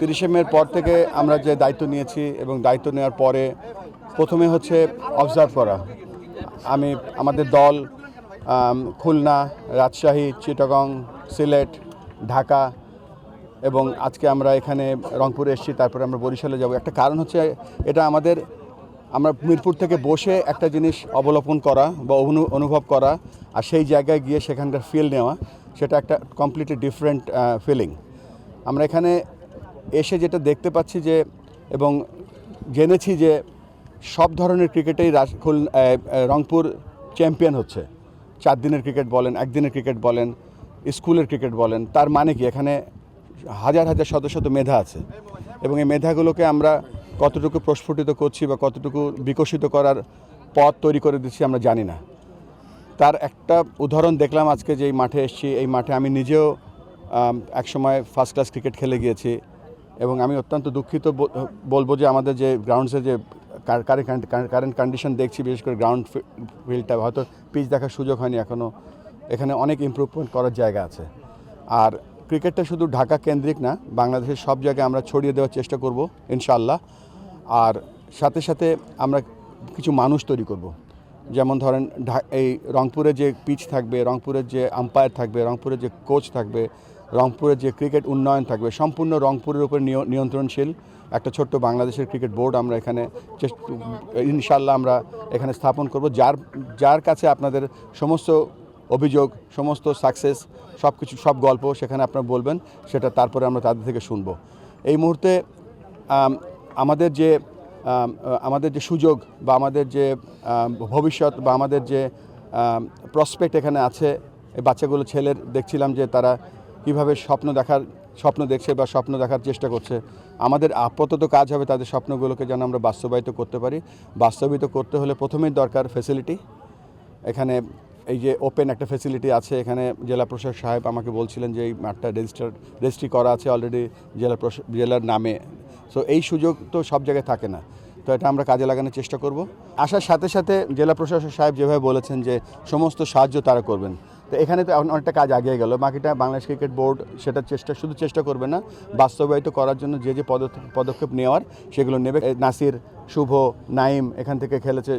তিরিশে মের পর থেকে আমরা যে দায়িত্ব নিয়েছি এবং দায়িত্ব নেওয়ার পরে প্রথমে হচ্ছে অবজার্ভ করা। আমি, আমাদের দল খুলনা, রাজশাহী, চিটাগং, সিলেট, ঢাকা এবং আজকে আমরা এখানে রংপুরে এসেছি, তারপরে আমরা বরিশালে যাব। একটা কারণ হচ্ছে এটা আমাদের, আমরা মিরপুর থেকে বসে একটা জিনিস অবলোকন করা বা অনু- অনুভব করা আর সেই জায়গায় গিয়ে সেখানকার ফিল নেওয়া, সেটা একটা কমপ্লিটলি ডিফারেন্ট ফিলিং আমরা এখানে এসে যেটা দেখতে পাচ্ছি যে, এবং জেনেছি যে সব ধরনের ক্রিকেটেই রংপুর চ্যাম্পিয়ন হচ্ছে। চার দিনের ক্রিকেট বলেন, একদিনের ক্রিকেট বলেন, স্কুলের ক্রিকেট বলেন, তার মানে কি? এখানে হাজার হাজার শত শত মেধা আছে। এবং এই মেধাগুলোকে আমরা কতটুকু প্রস্ফুটিত করছি বা কতটুকু বিকশিত করার পথ তৈরি করে দিচ্ছি আমরা জানি না। তার একটা উদাহরণ দেখলাম আজকে যে এই মাঠে এসেছি, এই মাঠে আমি নিজেও একসময় ফার্স্ট ক্লাস ক্রিকেট খেলে গিয়েছি। এবং আমি অত্যন্ত দুঃখিত বলব যে আমাদের যে গ্রাউন্ডসে যে কারেন্ট কন্ডিশন দেখছি, বিশেষ করে গ্রাউন্ড ফিল্ডটা হয়তো পিচ দেখার সুযোগ হয়নি এখনও এখানে অনেক ইমপ্রুভমেন্ট করার জায়গা আছে। আর ক্রিকেটটা শুধু ঢাকা কেন্দ্রিক না, বাংলাদেশের সব জায়গায় আমরা ছড়িয়ে দেওয়ার চেষ্টা করব ইনশাল্লাহ আর সাথে সাথে আমরা কিছু মানুষ তৈরি করব। যেমন ধরেন এই রংপুরে যে পিচ থাকবে, রংপুরের যে আম্পায়ার থাকবে, রংপুরের যে কোচ থাকবে রংপুরের যে ক্রিকেট উন্নয়ন থাকবে, সম্পূর্ণ রংপুরের উপর নিয়- নিয়ন্ত্রণশীল একটা ছোট্ট বাংলাদেশের ক্রিকেট বোর্ড আমরা এখানে ইনশাল্লাহ আমরা এখানে স্থাপন করব। যার যার কাছে আপনাদের সমস্ত অভিযোগ, সমস্ত সাকসেস সব কিছু সব গল্প সেখানে আপনারা বলবেন, সেটা তারপরে আমরা তাদের থেকে শুনব। এই মুহূর্তে আমাদের যে আমাদের যে সুযোগ বা আমাদের যে ভবিষ্যৎ বা আমাদের যে প্রসপেক্ট এখানে আছে, এই বাচ্চাগুলো, ছেলের, দেখছিলাম যে তারা কীভাবে স্বপ্ন দেখার, স্বপ্ন দেখছে বা স্বপ্ন দেখার চেষ্টা করছে। আমাদের আপাতত কাজ হবে তাদের স্বপ্নগুলোকে যেন আমরা বাস্তবায়িত করতে পারি। বাস্তবায়িত করতে হলে প্রথমেই দরকার ফেসিলিটি এখানে এই যে ওপেন একটা ফেসিলিটি আছে, এখানে জেলা প্রশাসক সাহেব আমাকে বলছিলেন যে এই মাঠটা রেজিস্টার রেজিস্ট্রি করা আছে অলরেডি জেলা জেলার নামে। সো এই সুযোগ তো সব জায়গায় থাকে না। তো এটা আমরা কাজে লাগানোর চেষ্টা করব। আসার সাথে সাথে জেলা প্রশাসক সাহেব যেভাবে বলেছেন যে সমস্ত সাহায্য তারা করবেন। তো এখানে তো এখন অনেকটা কাজ আগিয়ে গেল। বাকিটা বাংলাদেশ ক্রিকেট বোর্ড সেটা চেষ্টা, শুধু চেষ্টা করবে না, বাস্তবায়িত করার জন্য যে যে পদক্ষেপ নেওয়ার সেগুলো নেবে। নাসির, শুভ, নাইম এখান থেকে খেলেছে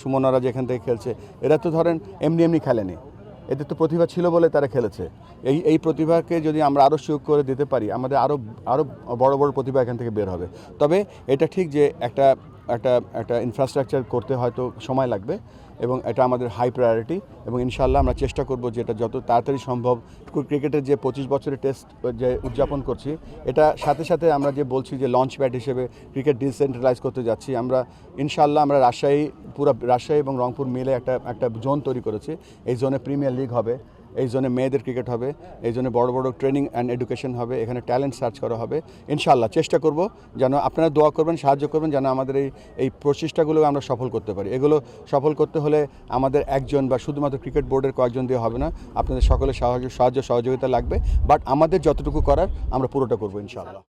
সুমনরা যেখান থেকে খেলছে। এরা তো ধরেন এমনি এমনি খেলেনি। এদের তো প্রতিভা ছিল বলে তারা খেলেছে। এই এই প্রতিভাকে যদি আমরা আরও সুযোগ করে দিতে পারি, আমাদের আরও আরও বড় বড় প্রতিভা এখান থেকে বের হবে। তবে এটা ঠিক যে একটা একটা একটা ইনফ্রাস্ট্রাকচার করতে হয়তো সময় লাগবে এবং এটা আমাদের হাই প্রায়োরিটি এবং ইনশাল্লাহ আমরা চেষ্টা করব যে এটা যত তাড়াতাড়ি সম্ভব ক্রিকেটের যে পঁচিশ বছরের টেস্ট যে উদযাপন করছি, এটা সাথে সাথে আমরা যে বলছি যে লঞ্চ প্যাড হিসেবে ক্রিকেট ডিসেন্ট্রালাইজ করতে যাচ্ছি, আমরা ইনশাল্লাহ আমরা রাজশাহী, পুরো রাজশাহী এবং রংপুর মিলে একটা একটা জোন তৈরি করেছি। এই জোনে প্রিমিয়ার লিগ হবে। এই জন্য মেয়েদের ক্রিকেট হবে, এই জন্য বড় বড় ট্রেনিং অ্যান্ড এডুকেশন হবে, এখানে ট্যালেন্ট সার্চ করা হবে। ইনশাল্লাহ চেষ্টা করব যেন আপনারা দোয়া করবেন, সাহায্য করবেন যেন আমাদের এই এই প্রচেষ্টাগুলো আমরা সফল করতে পারি। এগুলো সফল করতে হলে আমাদের একজন বা শুধুমাত্র ক্রিকেট বোর্ডের কয়েকজন দিয়ে হবে না, আপনাদের সকলের সাহায্য সাহায্য সহযোগিতা লাগবে। বাট আমাদের যতটুকু করার আমরা পুরোটা করব ইনশাল্লাহ